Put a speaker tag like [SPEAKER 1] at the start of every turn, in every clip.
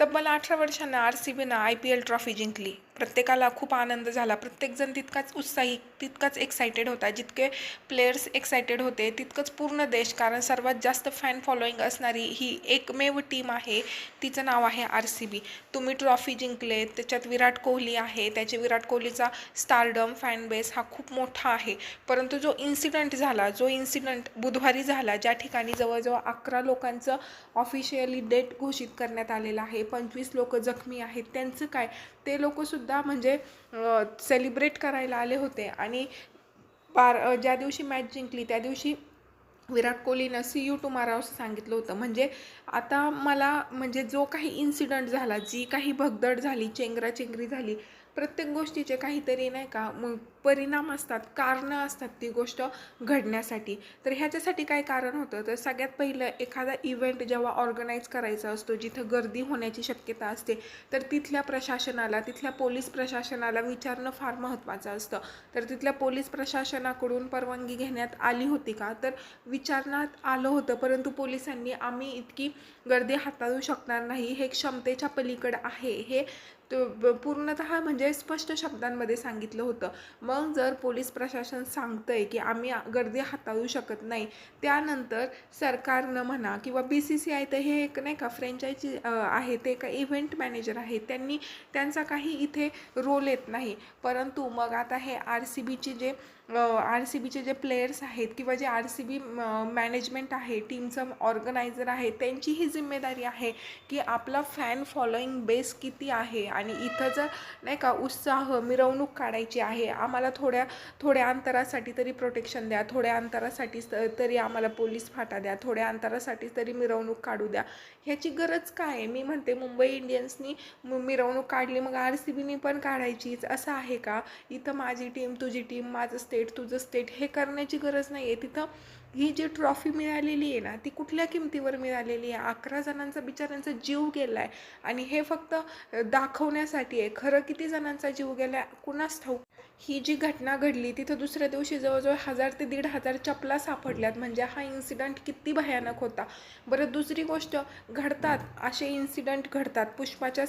[SPEAKER 1] तब्बल अठरा वर्षांना आर सी बीनं आय पी एल ट्रॉफी जिंकली. प्रत्येकाला खूप आनंद झाला. प्रत्येकजण तितकाच उत्साही तितकाच एक्सायटेड होता. जितके प्लेयर्स एक्सायटेड होते तितकंच पूर्ण देश कारण सर्वात जास्त फॅन फॉलोईंग असणारी ही एकमेव टीम आहे. तिचं नाव आहे आर सी बी तुम्ही ट्रॉफी जिंकले त्याच्यात विराट कोहली आहे. त्याचे विराट कोहलीचा स्टारडम फॅन बेस हा खूप मोठा आहे. परंतु जो इन्सिडंट झाला जो इन्सिडंट बुधवारी झाला ज्या ठिकाणी जवळजवळ अकरा लोकांचं ऑफिशियली डेट घोषित करण्यात आलेलं आहे पंचवीस लोक जखमी आहेत त्यांचं काय? ते लोकसुद्धा म्हणजे सेलिब्रेट करायला आले होते. आणि बार ज्या दिवशी मॅच जिंकली त्या दिवशी विराट कोहलीनं सी यू टुमारा असं सांगितलं होतं. म्हणजे आता मला म्हणजे जो काही इन्सिडंट झाला जी काही भगदड झाली चेंगराचेंगरी झाली प्रत्येक गोष्टीचे काहीतरी नाही का मग परिणाम असतात कारणं असतात ती गोष्ट घडण्यासाठी. तर ह्याच्यासाठी काय कारण होतं? तर सगळ्यात पहिलं एखादा इव्हेंट जेव्हा ऑर्गनाईज करायचा असतो जिथं गर्दी होण्याची शक्यता असते तर तिथल्या प्रशासनाला तिथल्या पोलीस प्रशासनाला विचारणं फार महत्त्वाचं असतं. तर तिथल्या पोलीस प्रशासनाकडून परवानगी घेण्यात आली होती का? तर विचारण्यात आलं होतं परंतु पोलिसांनी आम्ही इतकी गर्दी हाताळू शकणार नाही हे क्षमतेच्या पलीकडं आहे हे तो पूर्णतः म्हणजे स्पष्ट शब्दांमध्ये सांगितलं होतं. मग जर पोलीस प्रशासन सांगतं आहे की आम्ही गर्दी हाताळू शकत नाही त्यानंतर सरकारनं म्हणा किंवा बी सी सी आय तर हे एक नाही का फ्रँचायझी आहे ते का इव्हेंट मॅनेजर आहे त्यांनी त्यांचा काही इथे रोल येत नाही. परंतु मग आता हे आर सी बीचे जे आर सी बीचे जे प्लेयर्स आहेत किंवा जे आर सी बी मॅनेजमेंट आहे टीमचं ऑर्गनायझर आहे त्यांची ही जिम्मेदारी आहे की आपला फॅन फॉलोईंग बेस किती आहे आणि इथं जर नाही का उत्साह मिरवणूक काढायची आहे आम्हाला थोड्या थोड्या अंतरासाठी तरी प्रोटेक्शन द्या थोड्या अंतरासाठी तरी आम्हाला पोलीस फाटा द्या थोड्या अंतरासाठी तरी मिरवणूक काढू द्या. ह्याची गरज काय आहे? मी म्हणते मुंबई इंडियन्सनी मिरवणूक काढली मग आर सी बीनी पण काढायचीच असं आहे का? इथं माझी टीम तुझी टीम माझं स्टेट स्टेट तुझं स्टेट हे करण्याची गरज नाही आहे तिथं ही जी ट्रॉफी मिळालेली आहे ना ती कुठल्या किमतीवर मिळालेली आहे? अकरा जणांचा बिचाऱ्यांचा जीव गेला आहे आणि हे फक्त दाखवण्यासाठी आहे. खरं किती जणांचा जीव गेला कुणास ठाऊक? ही जी घटना घडली तिथं दुसऱ्या दिवशी जवळजवळ हजार ते दीड हजार चपला सापडल्यात. म्हणजे हा इन्सिडंट किती भयानक होता. बरं दुसरी गोष्ट घडतात असे इन्सिडंट घडतात. पुष्पाच्या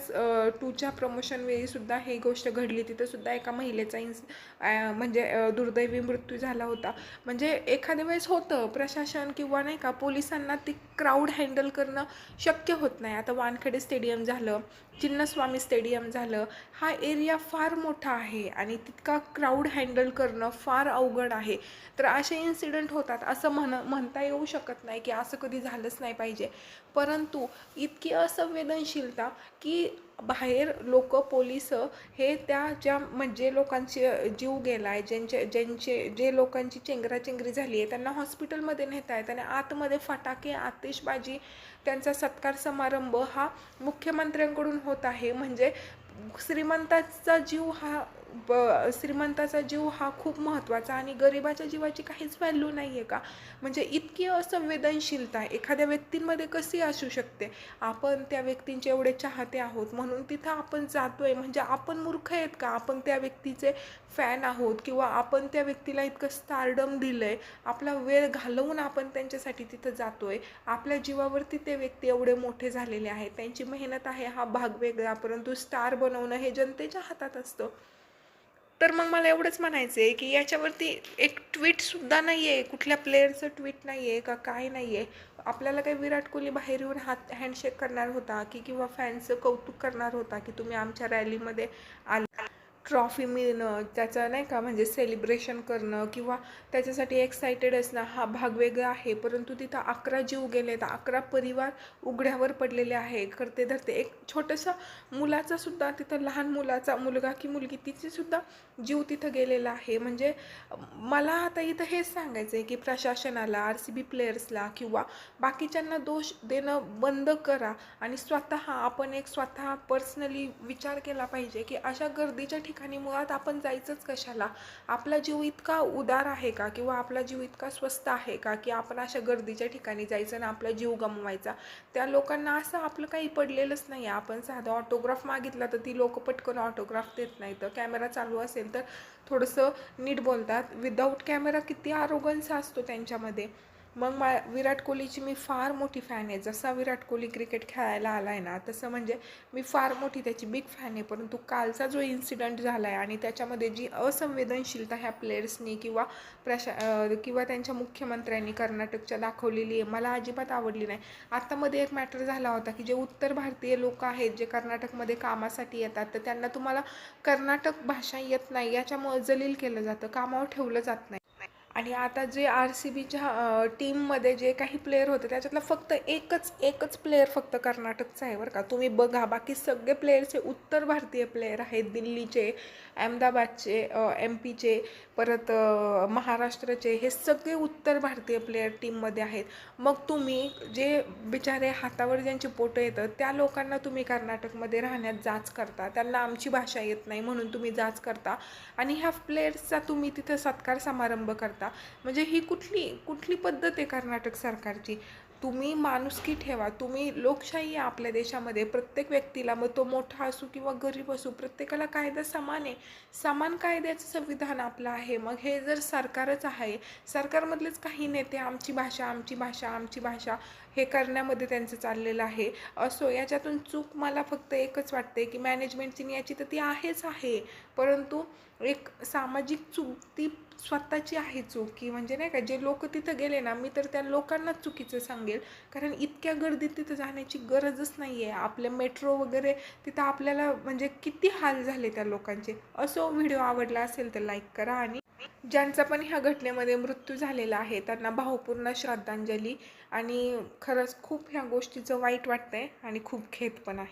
[SPEAKER 1] टूच्या प्रमोशनवेळी सुद्धा ही गोष्ट घडली. तिथं सुद्धा एका महिलेचा इन्स म्हणजे दुर्दैवी मृत्यू झाला होता. म्हणजे एखाद्या वेळेस होतं प्रशासन किंवा नाही का पोलिसांना ती क्राऊड हँडल करणं शक्य होत नाही. आता वानखेडे स्टेडियम झालं चिन्नस्वामी स्टेडियम झालं हा एरिया फार मोठा आहे आणि तितका क्राऊड हँडल करणं फार अवघड आहे. तर असे इन्सिडेंट होतात असं म्हण म्हणता येऊ शकत नाही की असं कधी झालंच नाही पाहिजे. परंतु इतकी असंवेदनशीलता की बाहेर लोक पोलीस हे त्या ज्या म्हणजे लोकांचे जीव गेला आहे ज्यांचे ज्यांचे जे लोकांची चेंगराचेंगरी झाली आहे त्यांना हॉस्पिटलमध्ये नेत आहेत आणि आतमध्ये फटाके आतिषबाजी त्यांचा सत्कार समारंभ हा मुख्यमंत्र्यांकडून होत आहे. म्हणजे श्रीमंताचा जीव हा ब श्रीमंताचा जीव हा खूप महत्त्वाचा आणि गरिबाच्या जीवाची काहीच व्हॅल्यू नाही आहे का? म्हणजे इतकी असंवेदनशीलता एखाद्या व्यक्तींमध्ये कशी असू शकते? आपण त्या व्यक्तींचे एवढे चाहते आहोत म्हणून तिथं आपण जातोय. म्हणजे आपण मूर्ख आहेत का? आपण त्या व्यक्तीचे फॅन आहोत किंवा आपण त्या व्यक्तीला इतकं स्टारडम दिलं आहे आपला वेळ घालवून आपण त्यांच्यासाठी तिथं जातोय. आपल्या जीवावरती ते व्यक्ती एवढे मोठे झालेले आहेत. त्यांची मेहनत आहे हा भाग वेगळा. परंतु स्टार बनवणं हे जनतेच्या हातात असतं. तर मग मला एवढंच म्हणायचं आहे की याच्यावरती एक ट्विटसुद्धा नाही आहे कुठल्या प्लेअरचं ट्विट नाही आहे का काय नाही आहे आपल्याला काही विराट कोहली बाहेर येऊन हात हँडशेक करणार होता की किंवा फॅन्सचं कौतुक करणार होता की तुम्ही आमच्या रॅलीमध्ये आला. ट्रॉफी मिळणं त्याचं नाही का म्हणजे सेलिब्रेशन करणं किंवा त्याच्यासाठी एक्सायटेड असणं हा भाग वेगळा आहे. परंतु तिथं अकरा जीव गेले तर अकरा परिवार उघड्यावर पडलेले आहे. करते धरते. एक छोटंसं मुलाचा सुद्धा तिथं लहान मुलाचा मुलगा की मुलगी तिचीसुद्धा जीव तिथं गेलेला आहे. म्हणजे मला आता इथं हेच सांगायचं आहे की प्रशासनाला आर सी बी प्लेयर्सला किंवा बाकीच्यांना दोष देणं बंद करा. आणि स्वतः आपण एक स्वतः पर्सनली विचार केला पाहिजे की अशा गर्दीच्या ठिकाणी मुळात आपण जायचंच कशाला? आपला जीव इतका उदार आहे का? किंवा आपला जीव इतका स्वस्त आहे का? की आपण अशा गर्दीच्या ठिकाणी जायचं आणि आपला जीव गमवायचा? त्या लोकांना असं आपलं काही पडलेलंच नाही आहे. आपण साधा ऑटोग्राफ मागितला तर ती लोक पटकन ऑटोग्राफ देत नाही तर कॅमेरा चालू असेल तर थोडंसं नीट बोलतात. विदाऊट कॅमेरा किती आरोगन्स असतो त्यांच्यामध्ये. मग मा विराट कोहलीची मी फार मोठी फॅन आहे. जसा विराट कोहली क्रिकेट खेळायला आला आहे ना तसं म्हणजे मी फार मोठी त्याची बिग फॅन आहे. परंतु कालचा जो इन्सिडंट झाला आहे आणि त्याच्यामध्ये जी असंवेदनशीलता ह्या प्लेयर्सनी किंवा प्रशा किंवा त्यांच्या मुख्यमंत्र्यांनी कर्नाटकच्या दाखवलेली आहे मला अजिबात आवडली नाही. आत्तामध्ये एक मॅटर झाला होता की जे उत्तर भारतीय लोक आहेत जे कर्नाटकमध्ये कामासाठी येतात तर त्यांना तुम्हाला कर्नाटक भाषा येत नाही याच्यामुळे जलील केलं जातं कामावर ठेवलं जात नाही. आणि आता जे आर सी बीच्या टीममध्ये जे काही प्लेयर होते त्याच्यातला फक्त एकच एकच प्लेयर फक्त कर्नाटकचा आहे बरं का. तुम्ही बघा बाकी सगळे प्लेयर्स हे उत्तर भारतीय प्लेयर आहेत. दिल्लीचे अहमदाबादचे एम पीचे परत महाराष्ट्राचे हे सगळे उत्तर भारतीय प्लेयर टीममध्ये आहेत. मग तुम्ही जे बिचारे हातावर ज्यांचे पोटं येतं त्या लोकांना तुम्ही कर्नाटकमध्ये राहण्यात जाच करता. त्यांना आमची भाषा येत नाही म्हणून तुम्ही जाच करता. आणि ह्या प्लेयर्सचा तुम्ही तिथं सत्कार समारंभ करता. म्हणजे ही कुठली कुठली पद्धत आहे कर्नाटक सरकारची? तुम्ही माणुसकी ठेवा. तुम्ही लोकशाही आहे आपल्या देशामध्ये. प्रत्येक व्यक्तीला मग तो मोठा असू किंवा गरीब असू प्रत्येकाला कायदा समान आहे. समान कायद्याचं संविधान आपलं आहे. मग हे जर सरकारच आहे सरकारमधलेच काही नेते आमची भाषा आमची भाषा आमची भाषा हे करण्यामध्ये त्यांचं चाललेलं आहे. असो याच्यातून चूक मला फक्त एकच वाटते की मॅनेजमेंटची याची तर ती आहेच आहे. परंतु एक सामाजिक चूक ती स्वतःची आहे चूक की म्हणजे नाही का जे लोक तिथं गेले ना मी तर त्या लोकांनाच चुकीचं सांगेल. कारण इतक्या गर्दीत तिथं जाण्याची गरजच नाही आहे आपल्या मेट्रो वगैरे तिथं आपल्याला म्हणजे किती हाल झाले त्या लोकांचे. असो व्हिडिओ आवडला असेल तर लाईक करा आणि ज्यांचा पण ह्या घटनेमध्ये मृत्यू झालेला आहे त्यांना भावपूर्ण श्रद्धांजली आणि खरंच खूप ह्या गोष्टीचं वाईट वाटतं आहे आणि खूप खेद पण आहे.